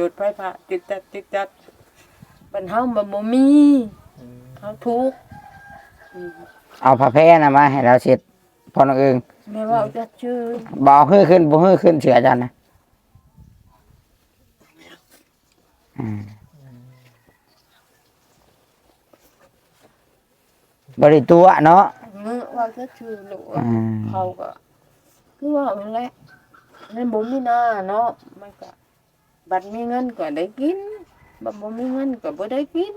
รถไฟฟ้าติดตัดติดตัดปัญหาบ่บ่มีเขาทุกข์อืมเอาผ้าแพร่นะมาให้เราเช็ดพอน้องเอิงแม่ว่าเอาจะชื่อบ่เอาฮื้อขึ้นบ่ฮื้อขึ้นเสือจันนะอืมบริตัวเนาะเมื่อว่าจะชื่อลูกอืมเขาก็คือว่ามันแหละนั่นบ่มีหน้าเนาะมันก็ บัดมีเงินก็ได้กินบัดบ่มีเงินก็บ่ได้กิน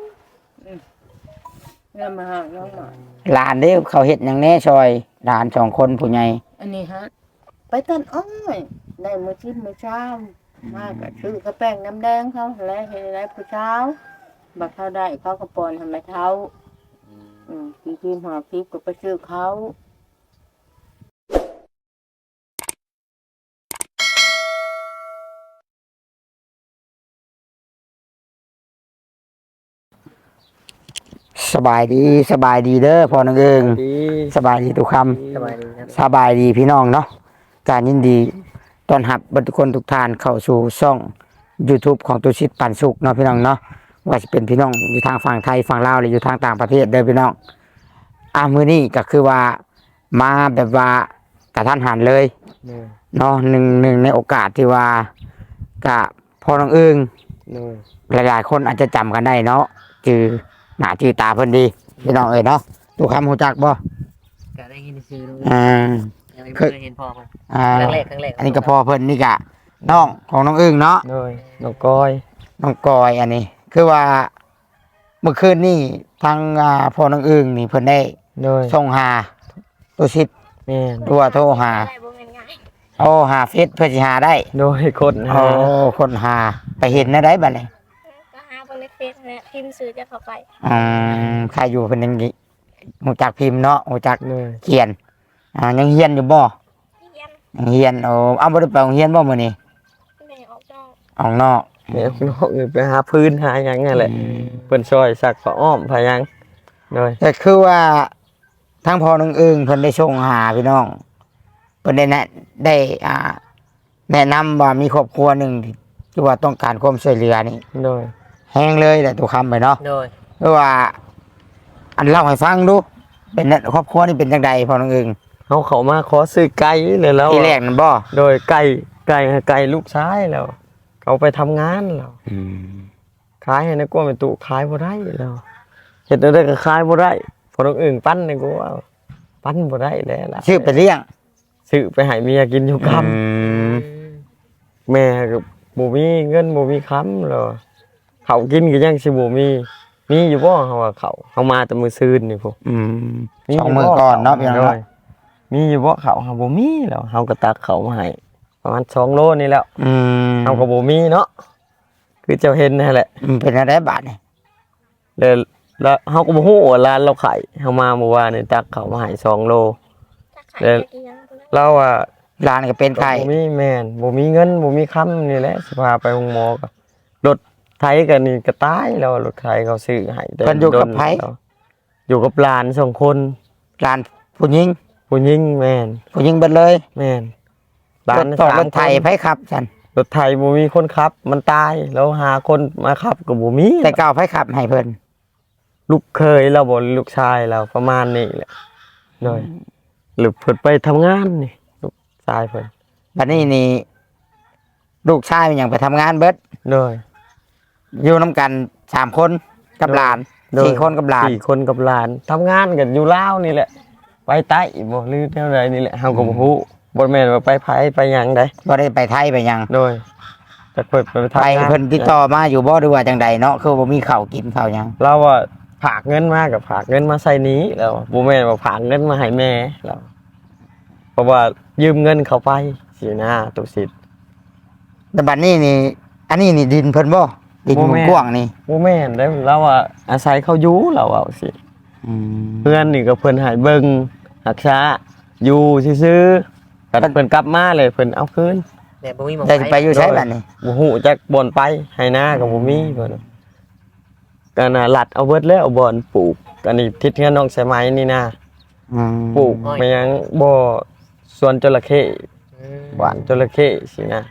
อืมเงินมาหาน้องมาหลานเด้เขาเฮ็ดหยังแน่ซอยหลานสองคนผู้ใหญ่อันนี้ฮะ ไปตันอ้อยได้มื้อชิมมื้อเช้า มาก็ซื้อกระแป้งน้ำแดงเขาแล้วเฮ็ดได้ผู้เช้าบักเขาได้เขาก็ปอนทำไมเท้าอืมพี่พิมพ์หาพิมพ์ก็ไปซื้อเขา สบายดีสบายดีเด้อพอน้องเอิงดีสบายดีทุกคำสบายดีครับสบายดีพี่น้องเนาะการยินดีต้อนรับบรรทุกคนทุกท่านเข้าสู่ช่อง YouTube ของตุชิตปันสุขเนาะพี่น้องเนาะว่าจะเป็นพี่น้องอยู่ทางฝั่งไทยฝั่งลาวหรืออยู่ทางต่างประเทศเด้อพี่น้องอ่ามื้อนี้ก็คือว่ามาแบบว่ากระทันหันเลยโน่นเนาะหนึ่งหนึ่งในโอกาสที่ว่ากะพอน้องเอิงโน่นหลายๆคนอาจจะจำกันได้เนาะจือ หน้าจือตาเพิ่นดีพี่น้องเอ้ยเนาะทุกคำหูจักบ่ก็ได้ยินชื่อลูกอ่า ยังไม่เคยเห็นพ่อมันอ่า ครั้งแรกครั้งแรกอันนี้ก็พอเพิ่นนี่กะน้องของน้องอึ้งเนาะโน่นน้องก้อยน้องกอยอันนี้ คือว่าเมื่อคืนนี่ทางอ่าพ่อน้องอึ้งนี่เพิ่นได้โน่นส่งหาตัวชิดแม่นตัวโทรหาโอ้หาเฟซเพื่อสิหาได้โน่นคนโอ้หาคนหาไปเห็นนะได้บัดนี้ก็หาบนใน เฟซเนี่ยพิมพ์ซื้อจะเข้าไปอืมใครอยู่เพิ่นยังหูจักพิมพ์เนาะหูจักโน่นเขียนอ่ายังเฮียนอยู่บ่เยี่ยมยังเฮียนโอ้เอาบ่ได้ไปโรงเรียนบ่มื้อนี้แม่ออกนอกออกนอกแม่น้องเอ้ยไปหาพื้นหาหยังนั่นแหละอืมเพิ่นช่วยสักผ้าอ้อมผ้าหยังโน่นแต่คือว่าทั้งพอน้องอึงเพิ่นได้ส่งหาพี่น้องเพิ่นได้แนะได้อ่า แนะนำว่ามีครอบครัวหนึ่งที่ที่ว่าต้องการความช่วยเหลือนี่โน่น แห้งเลยแต่ตัวคำไปเนาะโน่นเพราะว่า อันเล่าให้ฟังดู เป็นนั่นครอบครัวนี่เป็นจังใดพอน้องอึงเขาเขามาขอซื้อไก่เลยแล้วที่แรกนั่นบ่โดยไก่ไก่ไก่ลูกชายแล้ว เขาไปทำงานแล้วอืมขายให้ในกวนเป็นตุขายบ่ได้แล้วเฮ็ดได้ก็ขายบ่ได้พอน้องอึ่งปั้นนี่กูว่าปั้นบ่ได้แล้วล่ะชื่อไปเลี้ยงซื้อไปให้เมียกินอยู่ค่อืมำแม่ก็บ่มีเงินบ่มีค้ำแล้ว เขาวกินก็ยังสิบ่มีมีอยู่บ่เฮาว่าเขาวเฮามาแต่มื้อซืนนี่พวกอืมมีสองมือก่อนเนาะพี่น้องโดเนาะยมีอยู่บ่เขาวเฮาบ่มีแล้วเฮาก็ตักเขาวมาให้ประมาณ2โลนี่แล้วอืมเฮาก็บ่มีเนาะคือเจ้าเห็นนั่นแหละมันเป็นอะไรบาทนี่แล้วแล้วเฮาก็บ่ฮู้ว่าร้านเราขายเฮามาเมื่อวานนี่ตักเขาวมาให้สองโลถ้าขายเดี๋ยวจะกินยังบ่ได้เราอะร้านก็เป็นไข่บ่มีแม่นบ่มีเงินบ่มีค้ำนี่แหละสิพาไปโรงหมอก็รถ ไถกันนี่ก็ตายแล้วรถไถเขาซื้อให้แต่เพิ่นอยู่กับไผแล้วอยู่กับหลานสองคนร้านผู้หญิงผู้หญิงแม่นผู้หญิงเบิดเลยแม่นรถต่อรถไถสามคนไผขับฉันรถไถบ่มีคนขับ มันตายแล้วหาคนมาขับก็บ่มีแต่เก่าไผขับให้เพิ่นลูกเคยเราบ่ลูกชายเราประมาณนี้แหละโดยหรือเพิ่นไปทำงานนี่ลูกชายเพิ่นบัดนี้นี่ ลูกชายมันยังไปทำงานเบิด โดย อยู่น้ำกันสามคนกับหลานโดยสี่คนกับหลานสี่คนกับหลานทำงานกันอยู่ลาวนี่แหละไปใต้บ่หรือแนวใดนี่แหละเฮาก็บ่ฮู้บ่แม่นว่าไปไผไปหยังได้บ่ได้ไปไทยไปหยังโดยแต่เพิ่นไปทำไปงานเพิ่นติดต่อมาอยู่บ่หรือว่าจังใดเนาะคือบ่มีข้าวกินข้าวหยังเราอะฝากเงินมากับฝากเงินมาใส่นี้แล้วบ่แม่นว่าฝากเงินมาให้แม่แล้วเพราะว่ายืมเงินเขาไปสินะตุสิทธิ์แต่บัดนี้นี่อันนี้นี่ดินเพิ่นบ่ ดินบ่แม่น กว้างนี่บ่แม่นได้เราอะอาศัยเขาอยู่เราเอาสิ อืม เพื่อนนี่ก็เพิ่นให้เบิ่งรักษาอยู่ซื่อๆแต่เพิ่นกลับมาเลยเพิ่นเอาคืนแต่บ่มีหมองแต่สิไปอยู่ใช้บัดนี้บ่ฮู้จักบ่อนไปให้หน้าก็บ่มีเพิ่นก็น่ะลัดเอาเบิดแล้วบ่อนปลูกอันนี้ทิศเฮือนน้องสายไหมนี่นะอืมปลูกมันยังบ่สวนจระเข้อืมหวานจระเข้สินะ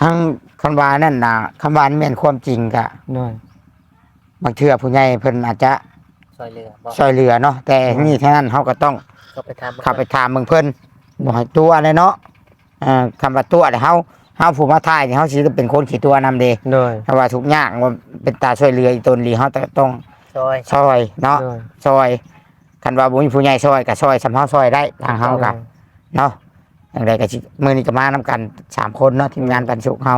ทั้ง คำวานั่นน่ะคำวานี่แม่นความจริงกะโดยบางเทื่อผู้ใหญ่เพิ่นอาจจะซอยเรือบอกช่วยเหลือเนาะแต่นี่เท่านั้นเฮาก็ต้องก็ไปทำเข้าไปถามเบิ่งเพิ่นบ่ให้ตัวเลยเนาะอ่าคำว่าตัวเนี่ยเฮาเฮาผู้มาทายนี่เฮาสิเป็นคนขี้ตัวนำเด้โดยถ้าว่าทุกข์ยากว่าเป็นตาช่วยเหลืออีตนลีเฮาต้องซอยช่วยเนาะ โดยช่วยคันว่าบ่มีผู้ใหญ่ช่วยก็ช่วยสำเฮาช่วยได้ทางเฮาก็เนาะอย่างใดก็สิมื้อนี้ก็มานํกันสามคนเนาะทีมงานปันสุขเฮา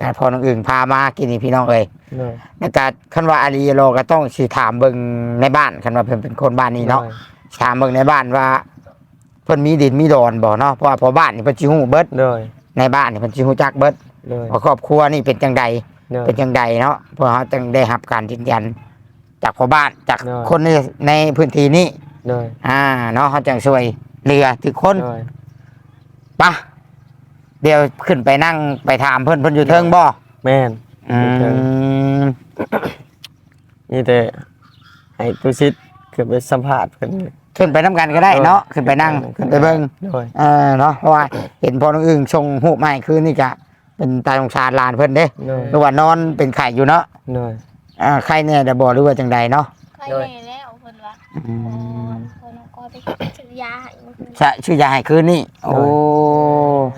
แต่พอน้องอื่นพามากินนี่พี่น้องเอ้ยโดยแล้วก็คันว่าอารีโลก็ต้องสิถามเบิ่งในบ้านคันว่าเพิ่นเป็นคนบ้านนี้เนาะถามเบิ่งในบ้านว่าเพิ่นมีดินมีดอนบ่เนาะเพราะว่าพอบ้านนี่เพิ่นสิฮู้เบิดโดยในบ้านนี่เพิ่นสิฮู้จักเบิดโดยว่าครอบครัวนี่เป็นจังใดโดยเป็นจังใดเนาะเพื่อเขาจึงได้รับการยืนยัน จากพ่อบ้านจากเนาะคนในในพื้นที่นี้โดยอ่าเนาะเขาจังช่วยเรือทุกคนโดยปะ เดี๋ยวขึ้นไปนั่งไปถามเพิ่นเพิ่นอยู่เทิงบ่แม่นอือยู่เทิงมนี่แต่ให้ตุสิตขึ้นไปสัมภาษณ์เพิ่น ขึ้นไปนํกันก็ได้เนาะขึ้นไปนั่งขึ้นไปเบิ่ง โดยเออเนาะเพราะว่าเห็นพอน้องอึ่งชงหูปใหม่คืนนี่กะ เป็นตาสงสารหลานเพิ่นเด้โดยหรือว่านอนเป็นไข่อยู่เนาะโดยอ่าไข่เนี่ยเดี๋ยวบอกหรือว่าจังใดเนาะ ใครแน่แล้วเพิ่นว่าอือ๋อมเพิ่นก็ ไปซื้อยาให้มันจะชื่อยาให้คืนนี่โอ้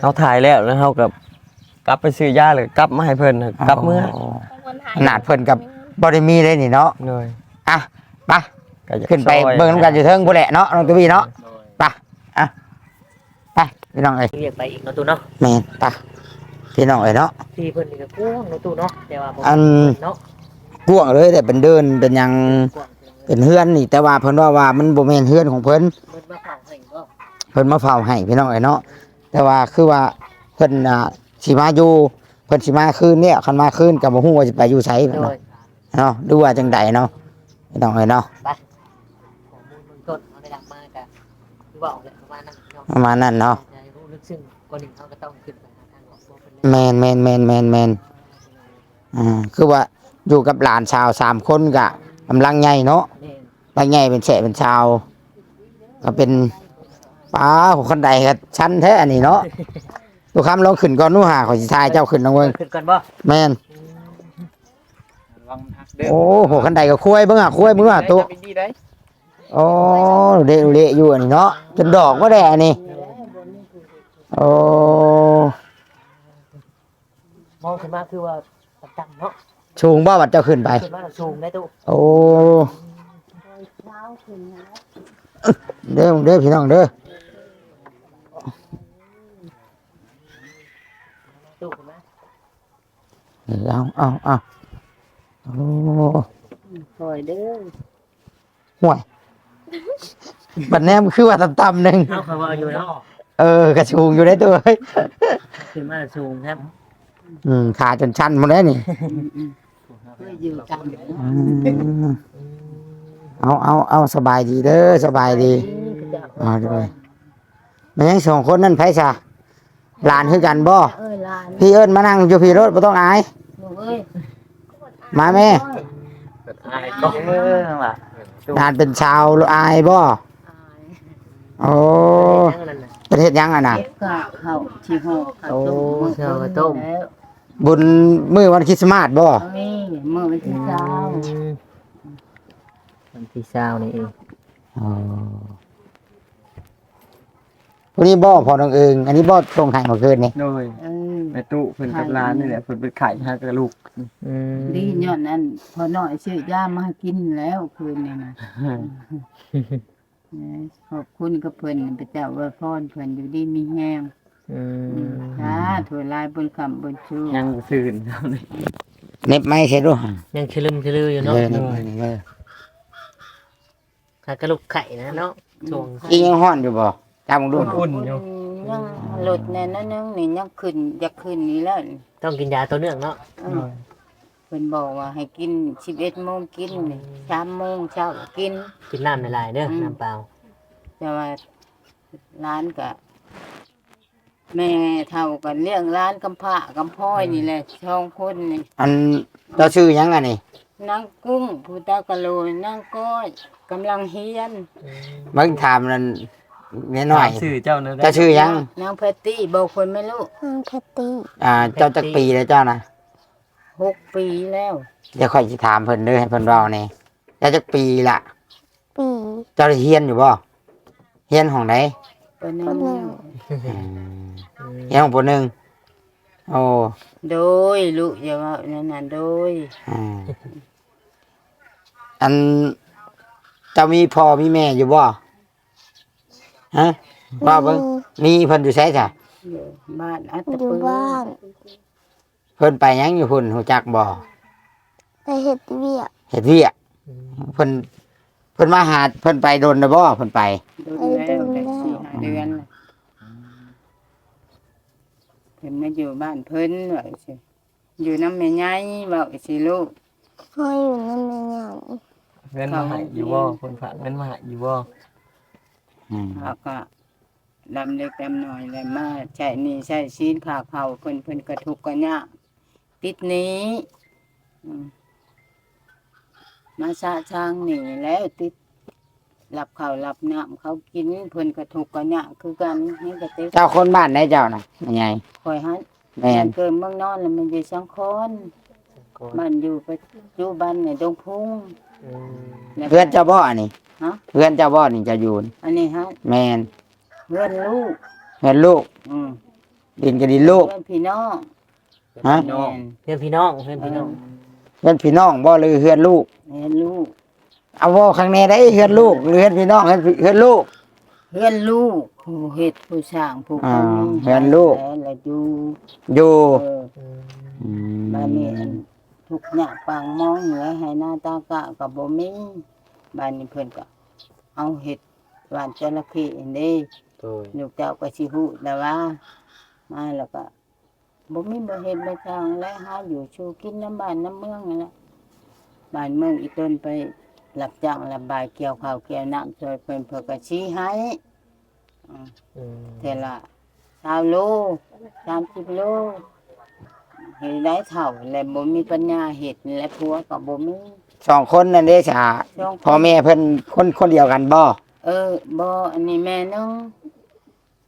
เฮาถ่ายแล้วแล้วเฮากับกลับไปซื้อยาเลยกลับมาให้เพิ่นกลับเมื่อเพิ่นหายขนาดเพิ่นกับบริมีเลยนี่เนาะโดยอะไปก็อยากขึ้นไปซอยเบิ่งน้ำกันอยู่เทิงผู้นแหละเนาะน้องตวีเนาะไปอะไปพี่น้องเอ้ยเรียกไปอีกเนาะตู้เนาะแม่นไปพี่น้องเอ้ยเนาะที่เพิ่นนี่ก็กว้างเนาะตู้เนาะแต่ว่าบ่อันเนาะกว้างเลยแต่เป็นเดินเป็นหยังกว้าง เป็นเฮือนนี่ แต่ว่าเพิ่นว่าว่ามันบ่แม่นเฮือนของเพิ่นเพิ่นมาเผาให้บ่เพิ่นมาเฝ้าให้พี่น้องเอ้ยเนาะแต่ว่าคือว่าเพิ่นอ่าสิมาอยู่เพิ่นสิมาคืนเนี่ยคันมาคืนก็บ่ฮู้ว่าสิไปอยู่ไสโดเนาะยเนาะดูว่าจังใดเนาะพี่น้องเอ้ยเนาะข้อมูลเบื้องต้นเอาได้รับมาก็คือว่าเอาแหละประมาณนั้นเนาะประมาณนั้นเนาะจะให้รู้ลึกซึ้งกว่านี้เขาก็ต้องขึ้นไปหาทางออกตัวเพิ่นเลยแมนแมนแมนแมนแมนอ่าคือว่าอยู่กับหลานชาวสามคนกะ กำลังใหญ่เนาะแม่นกำลังใหญ่เป็นแฉะเป็นชาว ก็เป็นป้าของคนใดก็ชั้นแท้อันนี้เนาะดูคำลองขึ้นก่อนนู่นหาขอสิทายเจ้าขึ้นน้องเว้ยขึ้นก่อนบ่แมนระวังหักเด้อโอ้โหคันใดก็คุ้ยเบิ่งอะคุ้ยมึงอะตัวดีได้โอ้เดะเละอยู่อันนี้เนาะจนดอกก็ได้อันนี้โอ้มองขึ้นมาคือว่าต่ำๆเนาะ ชูงบ่วัดเจ้าขึ้นไป ขึ้นมาแล้วสูงได้ตู้โอ้เด้อเด้อพี่น้องเด้อตู้ขึ้นมาเอาเอาเอาโอ้คอยเด้อห่วยบัดแนมคือว่าต่ำๆหนึ่งเอาเขาว่าอยู่เนาะเออกระชูงอยู่ได้ตัวเฮ้ยขึ้นมาแล้วสูงครับ อืมขาจนชันหมดแล้วนี่เค ยอยู่กันอืมเอาเอาเอาสบายดีเด้อสบายดีเอาด้วยมันยังสองคนนั่นไผซะหลานคือกันบ่เอ้ยหลานพี่เอิ้นมานั่งอยู่พี่รถบ่ต้องอายลูกเอ้ยมาแม่อายก็เออว่ะหลานเป็นชาวอายบ่อายโอ้ยังนั่นน่ะประเทศยังอะน่ะกะเข้าชีโฮข้าวต้มโอ้ข้าวต้ม แล้ว บุญมื้อวันคริสต์มาสบ่เอานี่เมื่อวันที่เช้าวันที่เช้านี่เองอ๋อพวกนี้บ่พอน้องเอิง อันนี้บ่ตรงให้เมื่อคืนนี่โดยเออแม่ตู้เพิ่นกับร้านนี่แหละเพิ่นไปขายให้กับลูกอืมดีย้อนนั้นพอน้อยซื้อยามาให้กินแล้วคืนนี้นะเออขอบคุณกับเพิ่นพระเจ้าอวยพรเพิ่นอยู่ดีมีแฮง อืมสาธุลายบนคำบนชูยังบ่ซื่นเท่านี้เน็บไม้ใช่ด้วยยังชะลึมชะลืออยู่เนาะเออเน็บไม้เออถ้ากระลูกไข่นะเนาะช่วงอียังฮ้อนอยู่บ่จำมึงดูอุ่นอยู่ยังหลุดแน่นอนนึงนี่ยังขึ้นอยากขึ้นนี่แล้วนี่ต้องกินยาตัวเนื่องเนาะเออเพิ่นบอกว่าให้กิน11โมงกินนี่3โมงเช้าก็กิน กินน้ำในลายๆเด้ออืมน้ำเปล่าแต่ว่าร้านก็ แม่เท่ากันเลี้ยงร้านกำพร้ากำพ้อยนี่แหละช่องคนนี่อันเจ้าชื่อหยังอะนี่นางกุ้งผู้ตากะโลนนางก้อยกำลังเฮียนเบิ่งถามนั่นแม่น้อยถามชื่อเจ้าเนอะเจ้าชื่อยังนางแพตตี้บอกคนไม่รู้อืมแพตตี้อ่าเจ้าจักปีแล้วเจ้านะหกปีแล้วเดี๋ยวค่อยสิถามเพิ่นเด้อให้เพิ่นเว้าแหน่เจ้าจักปีละปีเจ้าได้เฮียนอยู่บ่เฮียนของไหน ปนนั้นแล้วอืมเฮียนของปหนึ่งโอ้โดยลูกอย่าว่านั่นน่ะโดยอืมอันเจ้ามีพ่อมีแม่อยู่บ่ฮะว่าเบิ่งมีเพิ่นอยู่ไสจ้ะอยู่บ้านอัตอยู่ปือบ้านเพิ่นไปหยังอยู่พุ่นฮู้จักบ่ไปเฮ็ดเวียกเฮ็ดเวียกเพิ่นเพิ่นมาหาเพิ่นไปโดนนะบ่เพิ่นไปโดนแล้วได้สี่ห้า เดือนแล้วเพิ่นมาอยู่บ้านเพิ่นว่าสิอยู่น้ำแม่ใหญ่ว่าสิลูก พ่ออยู่นั่นไม่หยังเงินมาให้อยู่บ่คนฝากเงินมาให้อยู่บ่อืมเขาก็ดำเล็กดำน้อยแล้วมาใช้หนี่ใช้ชีนขาเขาเพิ่นเพิ่นกระทุกข์ก็ยากติดหนี้อืมมาสะช้างหนีแล้วติด หลับข้าวหลับน้ำเขากินเพิ่นกระทุกข์ก็ยากคือกันนี่ก็ติดเจ้าคนบ้านไหนเจ้าน่ะแม่ใหญ่คอยฮัดแม่นเกิดเมืองนอนแล้วมันอยู่สังคนบ้านอยู่ปัจจุบันในดงพุงแล้วก็เพื่อนเจ้าบ่อันนี้ฮะเพื่อนเจ้าบ่นี่เจะอยู่นี่อันนี้ฮะแม่นเพื่อนลูกเพื่อนลูก อืมดินกับดินลูกเพื่อนพี่น้องฮะแม่นเพื่อนพี่น้องเพื่อนพี่น้องเพื่อนพี่น้องบ่หรือเพื่อนลูกเพื่อนลูก เอาบ่ข้างในได้เพื่อนลูกหรือเพื่อนพี่น้องเพื่อนเพื่อนลูก เพื่อนลูกผู้เฮ็ดผู้สร้างผู้อ่าคนเพื่อนลูกแล้วแล้วอยู่อยู่เอออืมบ้านนี้อันทุกอย่างปางมองเหนือให้หน้าตากะกับบ่มีบ้านนี้เพิ่นก็เอาเห็ดหวานจระเข้อันนี้โดยลูกเจ้าก็สิฮู้แล้วว่ามาแล้วก็บ่มีบ่เฮ็ดบ่ทางและหาอยู่ชูกินน้ำบ้านน้ำเมืองนั่นแหละบ้านเมืองอีต้นไป รับจ้างระบายเกี่ยวข้าวเกี่ยวน้ำช่วยเพิ่นเพิ่นก็ชี้ให้อืมอืมเทอละ20โล30โลเฮ็ดได้เท่าและบ่มีปัญญาเฮ็ดและผัวก็บ่มีสองคนนั่นเด้จ้ะสองคนพ่อแม่เพิ่นคนคนเดียวกันบ่เออบ่อันนี้แม่นึง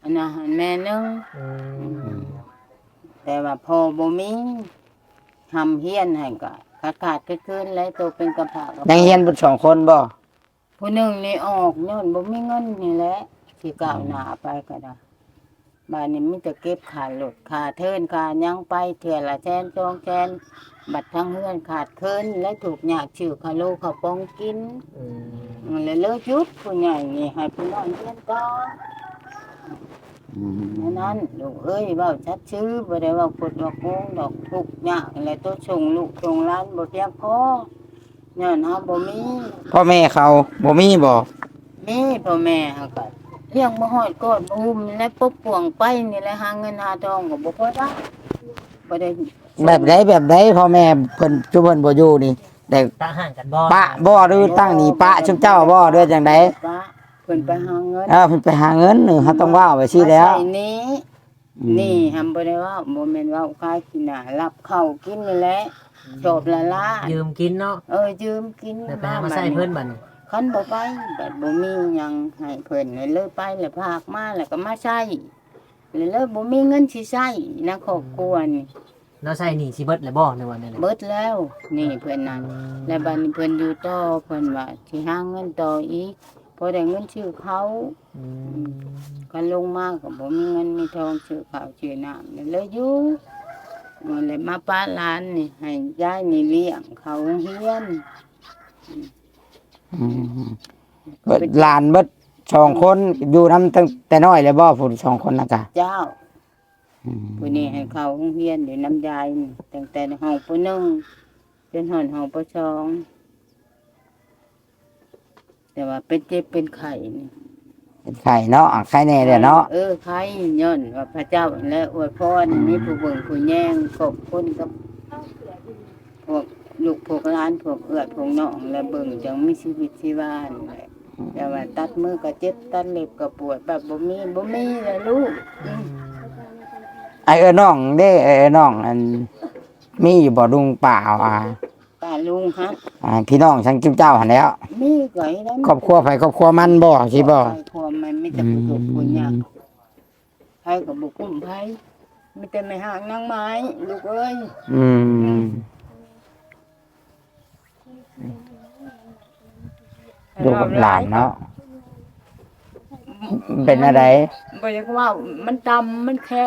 อันนั้นแม่นึง อืมแต่ว่าพอบ่มีทำเฮียนให้ก็ ขาดขาดๆคืนๆแล้วตัวเป็นกระเพาะยังเฮียนเพิ่นสองคนบ่ผู้หนึ่งนี่ออกย้อนบ่มีเงินนี่แหละสิก้าวหน้าไปก็ได้บ้านนี้มีแต่เก็บขาดหลดขาเทินขาหยังไปเถื่อละแสนสองแสนบัตรทั้งเฮือนขาดเคินและถูกยากชื่อคาโลเขาปองกินอืมมันเลยเลิกยุดผู้ใหญ่นี่ให้ผู้น้อยเรียนก่อนอืม แค่นั้นลูกเอ้ยเว้าชัดชื่อบ่ได้เว่าพุดว่าโกงดอกทุกข์ยากอะไรตัวส่งลูกส่งหล้านบ่เพียงพอย้อนเฮาบ่มีพ่อแม่เขาบ่มีบ่มีพ่อแม่เฮาก็เลี้ยงบ่ฮอดกอดบ่หุ้มนี่แหละปบป่วงไปนี่แหละหาเงินหาทองก็บ่พอได้บ่ได้แบบใดแบบใดพ่อแม่เพิ่นจุเพิ่นบ่อยู่นี่ได้ตั้งห่างกันบ่ปะบ่หรือตั้งหนีปะชุมเจ้าบ่หรือจังไดปะ เพิ่นไปหาเงินเออเพิ่นไปหาเงินเฮาต้องว่าไว้สิแล้วมาใส่นี้นี่ทำบ่ได้ว่าบ่แม่นว่าขายกินน่ะรับข้าวกินนี่แหละจบละล้านยืมกินเนาะเออยืมกินแล้วไปหามาใส่เพิ่นบัดนี้คันบ่ไปแบบบ่มีหยังให้เพิ่นเลยเลยไปแล้วพากมาแล้วก็มาใช้เลยเลยบ่มีเงินสิใช้นะครอบครัวนี่เราใส่หนี้สิเบิดแล้วบ่ในวันนั้นน่ะเบิดแล้ว นี่เพิ่นนั่นแล้วบัดนี้เพิ่นอยู่ต่อเพิ่นว่าสิหาเงินต่ออีก พอได้เงินชื่อเขาอืมก็ลงมาก็บ่มีเงินมีทองซื้อข้าวซื้อน้ำเลยเลยอยู่มันเลยมาป้าร้านนี่ให้ยายนี่เลี้ยงเขาเฮียนอืมเบิดหลานเบิดสองคนอยู่นำตั้งแต่น้อยเลยบ่ผู้สองคนน่ะกะเจ้าอืมผู้นี้ให้เขาเฮียนอยู่น้ำยายนี่ตั้งแต่ห้องผู้หนึ่งเป็นห้องห้องผู้สอง แต่ว่าเป็นเจ็บเป็นไข้นี่เป็นไข่เนาะอะไข่แน่เด้อเนาะเออไข้ย้อนว่าพระเจ้าและอวยพรนี่ผู้เบิ่งผู้แย่งขอบคุณกับพวกลูกพวกหล้านพวกเอื้อพวกน้องและเบิ่งจังมีชีวิตชีวานี่แหละแต่ว่าตัดมือก็เจ็บตัดเล็บก็ปวดแบบบ่มีบ่มีเลยลูกอืมไอ้เอ้อน้องเด้ไอ้เอ้อน้องอันมีอยู่บ่ลุงป่าวอะเป้าลุงฮะอ่าพี่น้องทั้งจิ้มเจ้าหันแหล้วมีไก่แล้วครอบครัวไผครอบครัวมันบ่สิบ่ครอบครัวมันมีแต่ผู้ถูกผู้ยากไผกับบุกุ้มไผมีแต่ไม่ห่างนางไม้ลูกเอ้ยอืมลูกกับหลานเนาะเป็นอะไรบ่อยากว่ามันดำมันแค่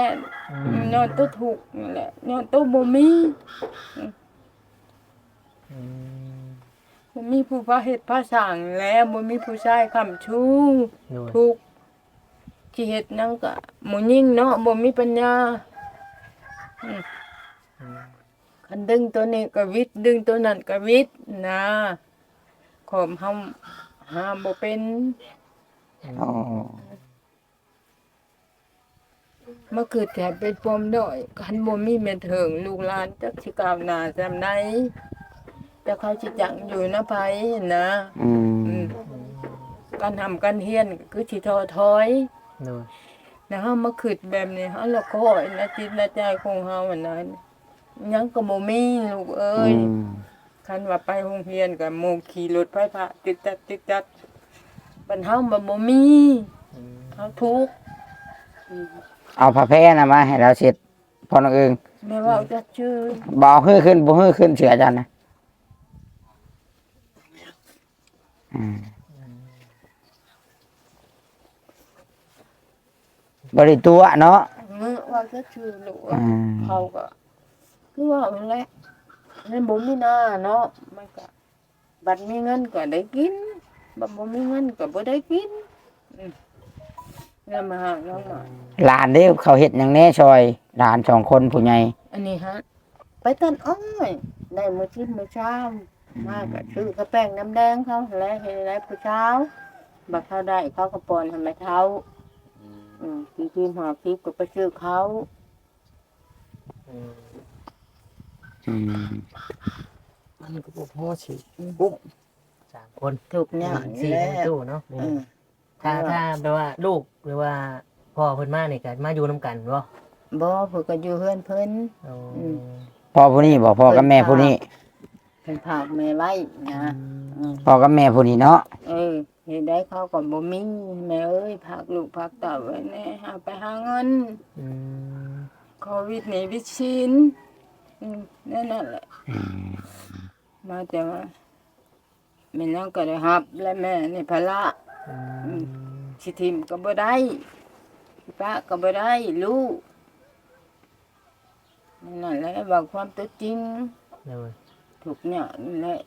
นอนตัวถูกนี่แหละนอนตัวบ่มี บ่มีผู้พาเฮ็ดพาสร้างแล้วบ่มีผู้ชายค้ำชูโดยทุกข์ที่เฮ็ดหยังก็หมู่ยิ่งเนาะบ่มีปัญญาอืมคันดึงตัวนี้ก็วิทย์ดึงตัวนั้นก็วิทย์นะขอมเฮาหาบ่เป็น อ๋อมาคือแต่เป็นปมด้อยคันบ่มีแม่เถิงลูกหลานจักสิก้าวหน้าซำใด แต่เขาสิจังอยู่นะไผนะอืมอืมการทำการเฮียนก็คือสิท้อถอย โดยนะฮะมาคิดแบบนี้ฮะแล้วก็อยนะจิตนะใจของเฮาอันนั้นยังก็บ่มีลูกเอ้ยอืมคันว่าไปโรงเรียนก็หมู่ขี่รถไฟฟ้าติดจัดติดจัดปัญหามันบ่มีเฮาทุกข์อืมเอาผ้าแพร่นะมาให้เราเช็ดพอน้องเอิงแม่ว่าจะชื่อบ่เอาฮื้อขึ้นบ่ฮื้อขึ้นเสืออาจารย์นะอืม บริตัวเนาะแม่ว่าจะชื่อลูกอืมเขาก็คือว่ามันแหละนั่นบ่มีหน้าเนาะมันก็บัดมีเงินก็ได้กินบัดบ่มีเงินก็บ่ได้กินอืมแล้วมาหาน้องมาหลานเด้เขาเฮ็ดหยังแน่ซอยหลานสองคนผู้ใหญ่อันนี้ฮะไปตันอ้อยได้มือชิมมือเช้า มาก็ซื้อกระแป้งน้ำแดงเขาแล้วเห็นอะไรผู้เช้าบักเขาได้เขาก็ปอนทำไมเท้าอืมทีทีมหอคลิปก็ไปซื้อเขาอืมมันก็บ่พอสิสามคนถูกเนี่ยสี่แล้ในวตู้เนาะอืมถ้าถ้าแปลว่าลูกหรือว่าพ่อเพิ่นมานี่ก็มาอยู่นํกันบ่บ่เพิ่นก็อยู่เฮือนเพิ่นโอ้อืมพ่อผู้นี้บอกพ่อกับแม่ผู้นี้ เพิ่นผากแม่ไว้นะอืมพ่อกับแม่ผู้นี้เนาะเออเฮ็ดได้เขาก็บ่มีแม่เอ้ยผากลูกผากเต่าไว้แน่หาไปหาเงินอืมโควิดนี่วิชินอืมนั่นนั่นแหละมาแต่ว่าแม่น้องก็ได้รับ และแม่นี่ภาระอืมสิทิมก็บ่ได้สิป้าก็บ่ได้ลูกนั่นแหละบอกความตัวจริงโดย ถูกเนี่ยนี่แหละ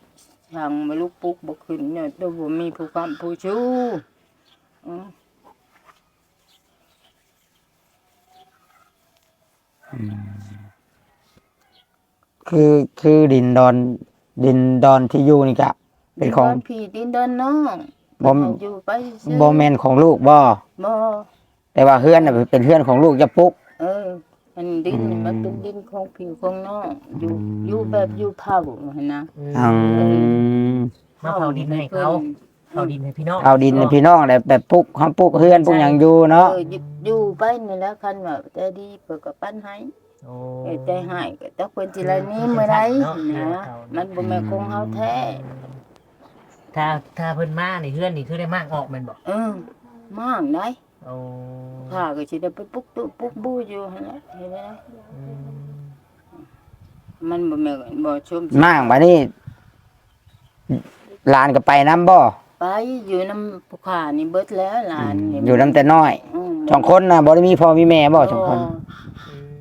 ช่างมาลูกปุกบ่ขึ้นเนี่ยตัวบ่มีผู้คำผู้ชู้อืมคือคือดินดอนดินดอนที่อยู่นี่กะเป็นของดิดิพี่ดินเดินน้องบ่ให้อยู่ไปซื่อโบแมนของลูกบ่บ่แต่ว่าเฮือนน่ะเป็นเฮือนของลูกจะปุ๊กเออ อันดินอืมมันเป็นดินของผิวของน้องอยู่อืมอยู่แบบอยู่เผาหั่นนะอืมอืมมาเผาดินให้เขาเผาดินให้พี่น้องเอาดินให้พี่น้องได้แบบปุ๊กเฮาปุ๊กเฮือนปุ๊กหยังอยู่เอเนาะออยู่อยู่ไปนี่แหล้วคันว่าแต่ดีเปิดกับปั้นให้โอ้เออใจหายก็ตะคนจิไรนี้เมื่อไรนะมันบ่แม่นคงเฮาแท้ถ้าถ้าเพิ่นมานี่เฮือนนี่คือได้มากออกแม่นบ่เออมากได้ โอ้ข้าก็สิได้ไปปลุกตุปลุกบูอยู่หั่นแหละเห็นไหมนะอืมมันบ่แม่นบ่ชมมากบัดนี้หลานก็ไปนํบ่ไปอยู่นำผู้ข้านี่เบิดแล้วหลานนี่อยู่นํแต่น้อยมสองคนน่ะบ่ได้มีพ่อมีแม่บ่สองคน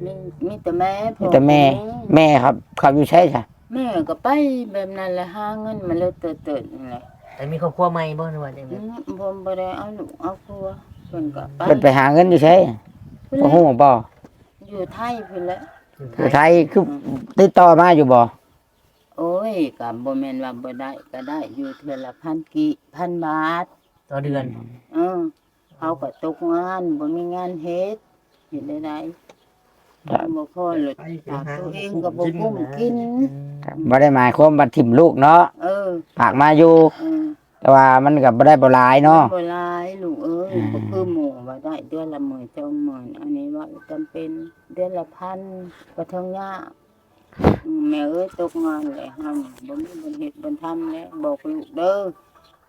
มีมีแต่แม่พ่มีอแต่แม่บ่แม่ครับเขาอยู่ใช่จ้ะแม่ก็ไปแบบนั้นแหละหาเงินมาเลยเติดๆนั่นแหละ แต่มีครอบครัวใหม่บ่หรือว่าจังอืได๋มผมบ่ได้เอาลูกเอาครัว เพิ่นก็ไปเพิ่นไปหาเงินอยู่ใช่เพิ่นบ่ฮู้บ่อยู่ไทยเพิ่นแหละอยู่ไทอยู่ยไทยคือติดต่อมาอยู่บ่โอ้ยก็บ่แม่นว่าบ่ได้ก็ได้อยู่เทื่อละพันกิพันบาท ต่อเดือนเออเขาก็ตกงานบ่มีงานเฮ็ดเฮ็ดได้ไดบ่พอหลุดปากตัวเองก็บ่กุ้มกิน บ่ได้หมายความว่าถิ่มลูกเนาะเออฝากมาอยู่ เออ แต่ว่ามันก็บ่ได้บ่หลายเนาะบ่หลายลูกเอ้ยอืมบ่คือหมู่ว่าได้เดือนละหมื่นสองหมื่นอันนี้ว่าจำเป็นเดือนละพันก็เท่ายากอืมแม่เอ้ยตกงานแล้วเฮาบ่มีบ่เฮ็ดบ่ทำแล้วบอกลูกเด้อ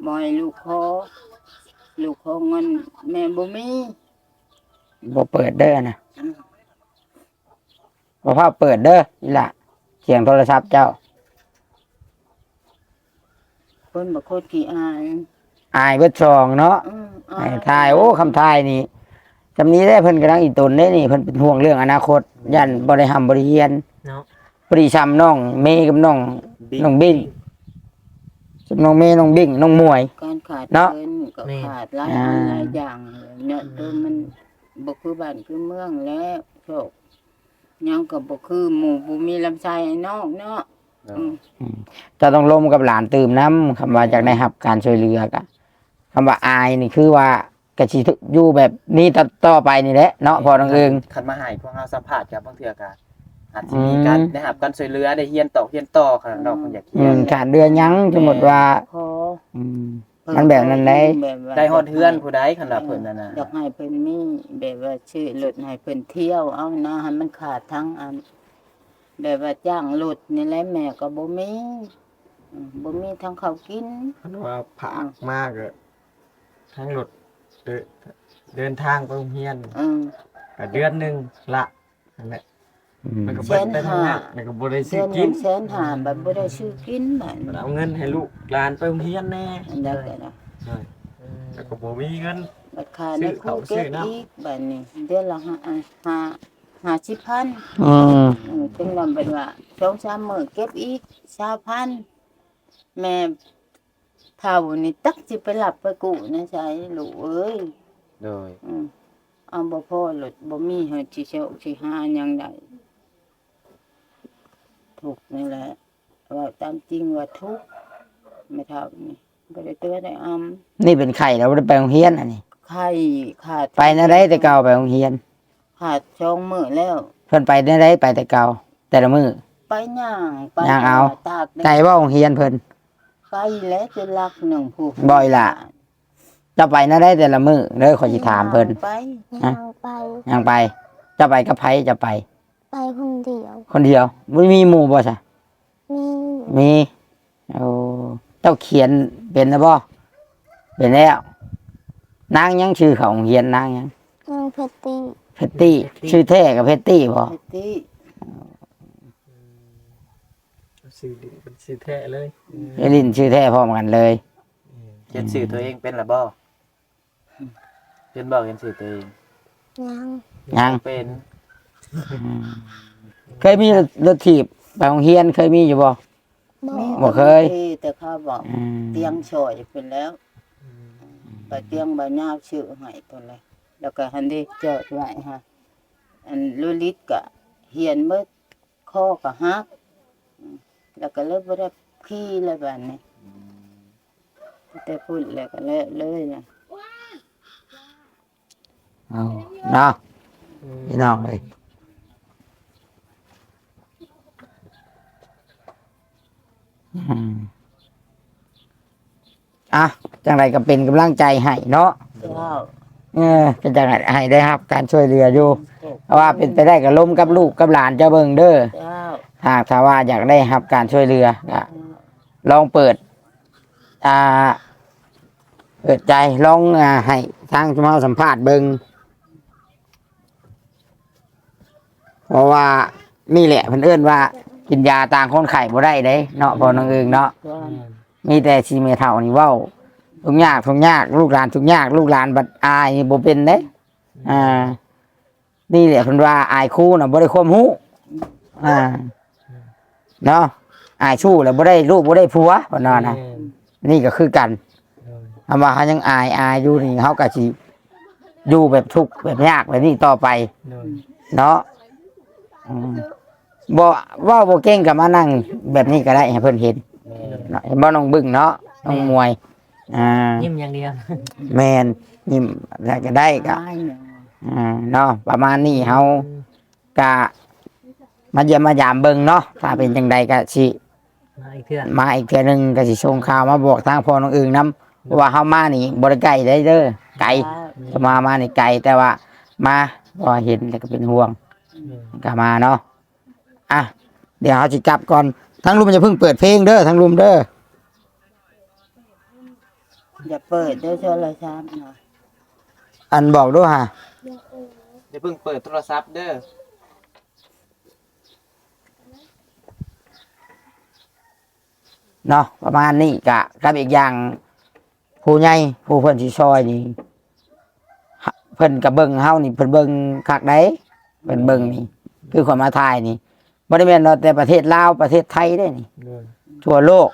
บ่ให้ลูกขอลูกขอเงินแม่บ่มีบ่เปิดเด้อนะอืมบ่พาเปิดเด้อนี่ล่ะเสียงโทรศัพท์เจ้า เพิ่นบ่โคตรขี้อายอายเบิดซองเนาะอืมไอ้ทายโอ้คำทายนี่จำนี้ได้เพิ่นกำลังอีตนได้นี่เพิ่นเป็นห่วงเรื่องอนาคตยันบ่ได้ทำบ่ได้เรียนเนาะบ่ได้ซ้ำน้องเมย์กับน้อง น้องบิ้งซุมน้องเมย์น้องบิ้งน้องมวย การขาดเนาะ เงินก็แม่ขาดหลายอ่าอันหลายอย่างเนี่ยตัวมันบ่คือบ้านคือเมืองแล้วโชคยังก็บ่คือหมู่บ่มีลำไส้ไอ้นอกเนาะอืม จะต้องลมกับหลานตื่มน้ำคำว่าจากได้รับการช่วยเหลือกะคำว่าอายนี่คือว่ากะสิอยู่แบบนี้ต่อต่อไปนี่แหละเนาะพอน้องเอิงคันมาใหายพวกเราสัมผัสกับบางเทื่อก็อาจจะมีการอืมได้รับการช่วยเหลือได้เฮียนต่อเฮียนต่อขนาดเราคนอยากอืเฮียนมขาดเดือนยังสมมติว่าขออืมมันแบบนั้นเลยแบบว่าได้ฮอดเฮือนผู้ใดขนาดเพิ่นนั่นน่ะอยากให้เพิ่นมีแบบว่าชื่อรถให้เพิ่นเที่ยวเอานะให้มันขาดทั้งอัน แบบว่าจ้างรถนี่แหละแม่ก็บ่มีอืมบ่มีทั้งข้าวกินคันว่าผากมากอะทั้งรถเดินเดินทางไปโรงเรียนอืม ก็เดือนหนึงละนั่นแหละอืมมันก็เบิดไปทั้งนั้นมันก็บ่ได้ซื้เดืออนหกินึ่นงแสนห้าบัดบ่ได้ซื้อกินบัดมันเอาเงินให้ลูกหลานไปโรงเรียนแน่อันนั้นก็นะแล้วก็บ่มีเงิน บัดค่าในซื้อคูข้าวซื้เก็อบน้ำ อีกบัดนี้เดือนละห้าห้า ห้าสิบพันอืมอืมจึงนำเป็นว่าสองสามมื้อเก็บอีกสามพันแม่เท่านี่ตักสิไปหลับไปกู้นะใช่ลูกเอ้ยโดยอืมเอาบ่พอหลดบ่มีให้สิเชาสิหาหยังได้ทุกข์นี่แหละว่าตามจริงว่าทุกข์ไม่เท่านี่บ่ได้เตือนได้อำนี่เป็นไข่แล้วบ่ได้ไปโรงเรียนอันนี้ไข้ขาดไปนะได้แต่เก่าไปโรงเรียน ขาดช่องมื้อแล้ว เพิ่นไปได้ได้ไปแต่เก่าแต่ละมื้อไปย่างไปย่างเอา ตากแดไก่ดว่าโรงเรียนเพิ่น ไปแล้วจะรักหนึ่งผู้บ่อยล่ะจะไปนะได้แต่ละมื้อเด้อขอยสิถามเพิ่น ไปฮะยางไปยังไปจะไปกับไผจะไป ไปคนเดียว คนเดียวบ่มีหมู่บ่ซะมีมีโอ้เจ้าเขียนเป็นนะบ่เป็นแล้วนางยังชื่อเขาโรงเรียนนางยังนางเพชรตีเพตตี้ชื่อแท้กับเพตตี้บ่ไปติซื้อดิเป็นซื้อแท้เลยเอลินชื่อแท้พร้อมกันเลย เขียนสื่อตัวเองเป็นล่ะบ่เป็นบ่เขียนสื่อตัวเองยังยัง เป็นเคยมีรถถีบไปโรงเรียนเคยมีอยู่บ่บอมีกบ่เคย มีแต่เขาบอกอืมเตียงชอยเป็นแล้วไปเตียงบายาวชื่อให้ตัวเลย แล้วก็หันได้จอดไว้ฮะอันลุลิตก็เฮียนเมื่อข้อก็ฮักอืมแล้วก็เลยบ่ได้ขี้เลยบัดนี้แต่พูดแล้วก็เลยเลยนะเอาเนาะพี่น้องเลยอืมอะจังไรก็เป็นกำลังใจให้เนาะ เจ้าเออเป็นจังไรให้ได้รับการช่วยเหลืออยู่เพราะว่าเป็นไปได้กับล้มกับลูกกับหลานเจ้าเบิงเด้อเจ้าหากถ้าว่าอยากได้รับการช่วยเหลือก็ลองเปิด อ่า เปิดใจลองอ่าให้ทางชุมเฮาสัมภาษณ์เบิงเพราะว่านี่แหละเพิ่นเอิ้นว่า กินยาต่างคนไข้บ่ได้เด้เนาะพอน้องเอิงเนาะ เจ้ามีแต่ชีเมเท่านี่เว้า ทุกยากทุกยากลูกหลานทุกยาก ลูกหลานบัดอายนี่บ่เป็นเด้อ่า นี่แหละเพิ่นว่าอายครูน่ะบ่ได้ความรู้อ่าเนาะอายชู้แล้วบ่ได้ลูกบ่ได้ผัวว่านั่นน่ะนี่ก็คือกันคำว่าเขายังอายอายอยู่นี่เขาก็สิอยู่แบบทุกข์แบบยากแบบนี้ต่อไป เนาะอืมบ่เว่าบ่เก่งก็มานั่งแบบนี้ก็ได้ให้เพิ่นเห็นแม่เนาะเห็นบ่น้องบึ้งเนาะน้องมวย อ่ายิ้มอย่างเดียวแมนยิ้มแล้วก็ได้ก็ตายเนี่ยอ่าเนาะประมาณนี้เฮากะมาเยี่ยมมายามเบิ่งเนาะถ้าเป็นจังใดก็สิมาอีกเทื่อมาอีกเทื่อหนึงก็สิส่งข่าวมาบอกทางพ่อน้องอึ่งนํว่าเฮามานี่บ่ได้ไกลได้เด้อไกลจะมามานี่ไกลแต่ว่า มาพอเห็นแล้วก็เป็นห่วงก็มาเนาะอะเดี๋ยวเขาจะกลับก่อนทั้งลุมจะเพิ่งเปิดเพลงเด้อทั้งลุมเด้อ อย่าเปิดเด้อโทรศัพท์นะอันบอกด้วยฮะเดี๋ยวเพิ่งเปิดโทรศัพท์เด้อเนาะประมาณนี้กะกับอีกอย่าง ผู้ใหญ่ผู้เพิ่นสิซอยนี่ฮะเพิ่นกับเบิ่งเฮานี่เพิ่นเบิ่งคักได้เพิ่นเบิ่งนี่ คือคนมาถ่ายนี่บ่ได้แม่นว่าแต่ประเทศลาวประเทศไทยได้นี่ ทั่วโลก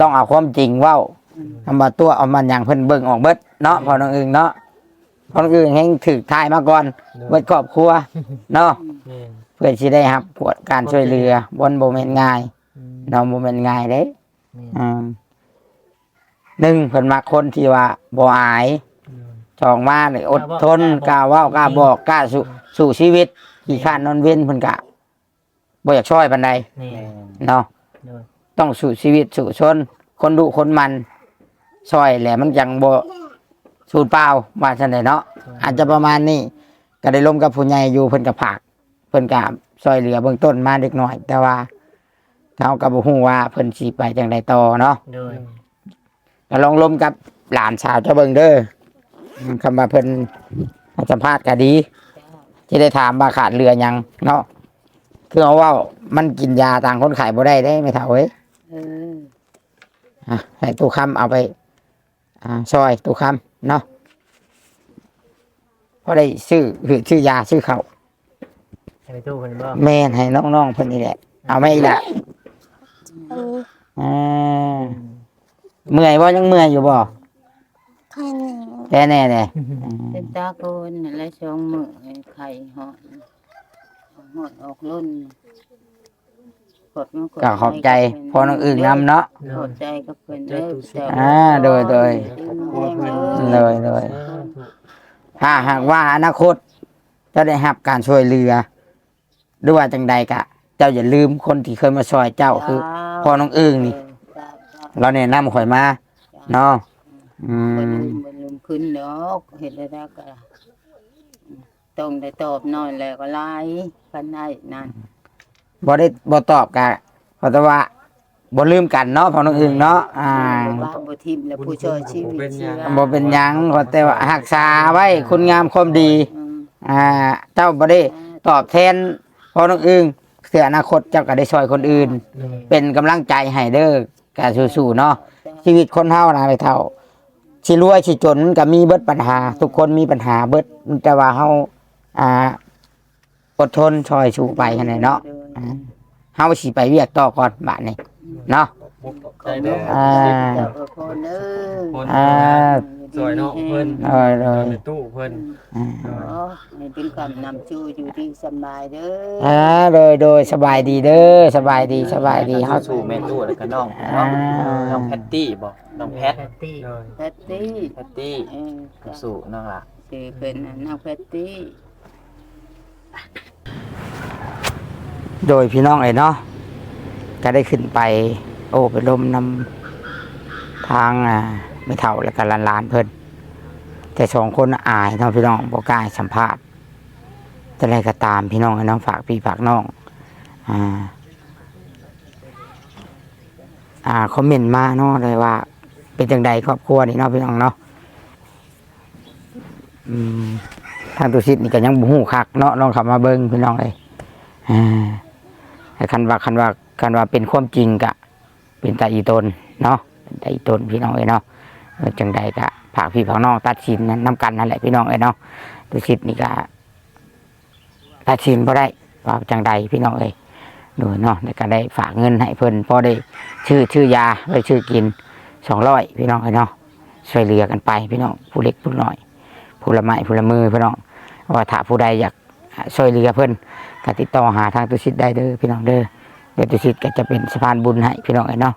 ต้องเอาความจริงเว้า ทำมาตัวเอามันอย่างเพิ่นเบิ่งออกเบิดเนาะพอน้องอึงเนาะพอน้องอึงแห่งถือถ่ายมาก่อนเบิดครอบครัวเนาะแม่นเพื่อสิได้รับปวดการช่วยเหลือบนบ่แม่นง่ายเนาะบ่แม่นง่ายเด้อืมหนึ่งเพิ่นมักคนที่ว่าบ่อายจองมาเลยอดทนกล้าเว้ากล้าบอกกล้าสู้สู้ชีวิตขี้ข้านนอนเว้นเพิ่นกะบ่อยากช่วยปานใดนี่แม่นเนาะโดยต้องสู่ชีวิตสู่ชน คนดุคนมัน ช่วยแหละมันยังบ่สูญเปล่าว่าซั่นได้เนาะอาจจะประมาณนี้ก็ได้ลมกับผู้ใหญ่อยู่เพิ่นกับผากเพิ่นกับช่วยเหลือเบื้องต้นมาเด็กน้อย แต่ว่าเขาก็บ่ฮู้ว่าเพิ่นสิไปจังไดต่อเนาะโดยก็ลองลมกับหลานสาวเจ้าเบิ่งเด้ออืมคำว่าเพิ่นให้สัมภาษณ์ก็ดีที่ได้ถามว่าขาดเรือหยังเนาะคือเอาเว่ามันกินยาต่างคนขายบ่ได้ได้ไม่เท่าเว้ยเอออะให้ตู้คำเอาไป อ่าซอยตู้คำเนาะพอได้ซื้อหรือซื้อยาซื้อเขาวให้ไปตู้คนบ่แม่นให้น้องๆเพิ่นนี่แหละ เอาไม่ละเอออ่าเมื่อยบ่ยังเมื่อยอยู่บ่แค่นี้แค่แน่เลยเป็นตาโกนนั่นแหละสองมือไอ้ไข่หอดหอดออกรุ่น กดมันกดก็ขอบใจพอน้องอึ่งนำเนาะ ขอบใจกับเพิ่นเด้อเจ้าอ่าโดยโดยเด้อเลยเลยถ้าหากว่าอนาคตเจะได้รับการช่วยเหลือหรือว่าจังใดกะ เจ้าอย่าลืมคนที่เคยมาช่วยเจ้าคือพ่อน้องอึ่งนี่จ้าจ้าเราเนี่ยนำข่อยมาเนาะอืบ่มลืมบ่ลืมขึ้นดอกเฮ็ดได้แล้วก็ต้องได้ตอบน้อยแล้วก็หลายปานใดนั่น บ่ได้บ่ตอบกะเพราะแต่ว่าบ่ลืมกันเนาะพ่อน้องอึ่งเนาะอ่าบ่ว่าบ่ทิมแล้วผู้ช่วยชีวิตเชื่อบ่เป็นหยังเพราะแต่ว่ารักษาไว้คุณงามความดีอืมอ่าเจ้าบ่ได้ตอบแทนพ่อน้องอึ่งเสียอนาคตเจ้าก็ได้ช่วยคนอื่น เป็นกำลังใจให้เด้อกะสู้ๆเนาะชีวิตคนเฮานะไปเท่าสิรวยสิจนมันก็มีเบิดปัญหา ทุกคนมีปัญหาเบิดแต่ว่าเฮาอ่าอดทนช่วยสู้ไปคั่นแหละเนาะ อ่าเฮาสิไปเวียกต่อก่อนบาดนี้เนาะ ใจเด้ออ่าเจ้าก็คนเด้ออ่าสวยเนาะเพิ่นเออเลยในตู้เพิ่นอ่าอ๋อให้เป็นคำนำชูอยู่ดีสำบายเด้อ อ่าโดยโดยสบายดีเด้อสบายดีสบายดีเฮา สู่แม่ตู้แล้วก็น้องอ่า น้องแพตตี้บ่น้องแพทแพตตี้แพตตี้แพตตี้เออสู่น้องล่ะชื่อเป็นนางแพตตี้ โดยพี่น้องเอ้ยเนาะก็ได้ขึ้นไป โอ้ไปลมนำทางอ่าไม่เท่าแล้วก็หลานเพิ่นแต่สองคนอายเนาะพี่น้องบ่กล้าให้สัมภาษณ์แต่อะไรก็ตามพี่น้องให้น้องฝากพี่ฝากน้องอ่า อ่าคอมเมนต์มาเนาะเลยว่า เป็นจังใดครอบครัวนี่เนาะพี่น้องเนาะอืมทางตุสิตนี่ก็ยังบ่ฮู้คักเนาะลองขับมาเบิ่งพี่น้องเอ้ยอ่า คันว่าคันว่าคันว่าเป็นความจริงกะ เป็นตาอีตนเนาะตาอีตนพี่น้องเอ้เนาะจังใดกะผากพี่ผากน้องตัดสินนั้นนํกันนั่นแหละพี่น้องเอ้เนาะตุสิตนี่ก็ตัดสินบ่ได้ว่าจังใดพี่น้องเอ้ดยเนาะในการได้ฝากเงินให้เพิ่นพอได้ชื่อชื่อยาไปชื่อกินสองร้อยพี่น้องเอ้เนาะช่วยเหลือกันไปพี่น้องผู้เล็กผู้น้อยผู้ละไม้ผู้ละมือพี่น้องว่าถ้าผู้ใดอยากช่วยเหลือเพิ่น ก็ติดต่อหาทางตุสิตได้เด้อพี่น้องเด้อเดี๋ยวตุสิตก็จะเป็นสะพานบุญให้พี่น้องเอ้เนาะ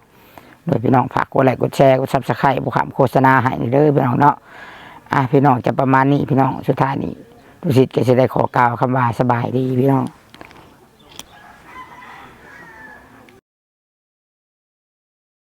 โดยพี่น้องฝากกดไลค์กดแชร์กดซับสไครต์บุคคลโฆษณาให้เด้อพี่น้องเนาะอะพี่น้องจะประมาณนี้พี่น้องสุดท้ายนี้ตุสิตก็จะได้ขอกล่าวคำว่าสบายดีพี่น้อง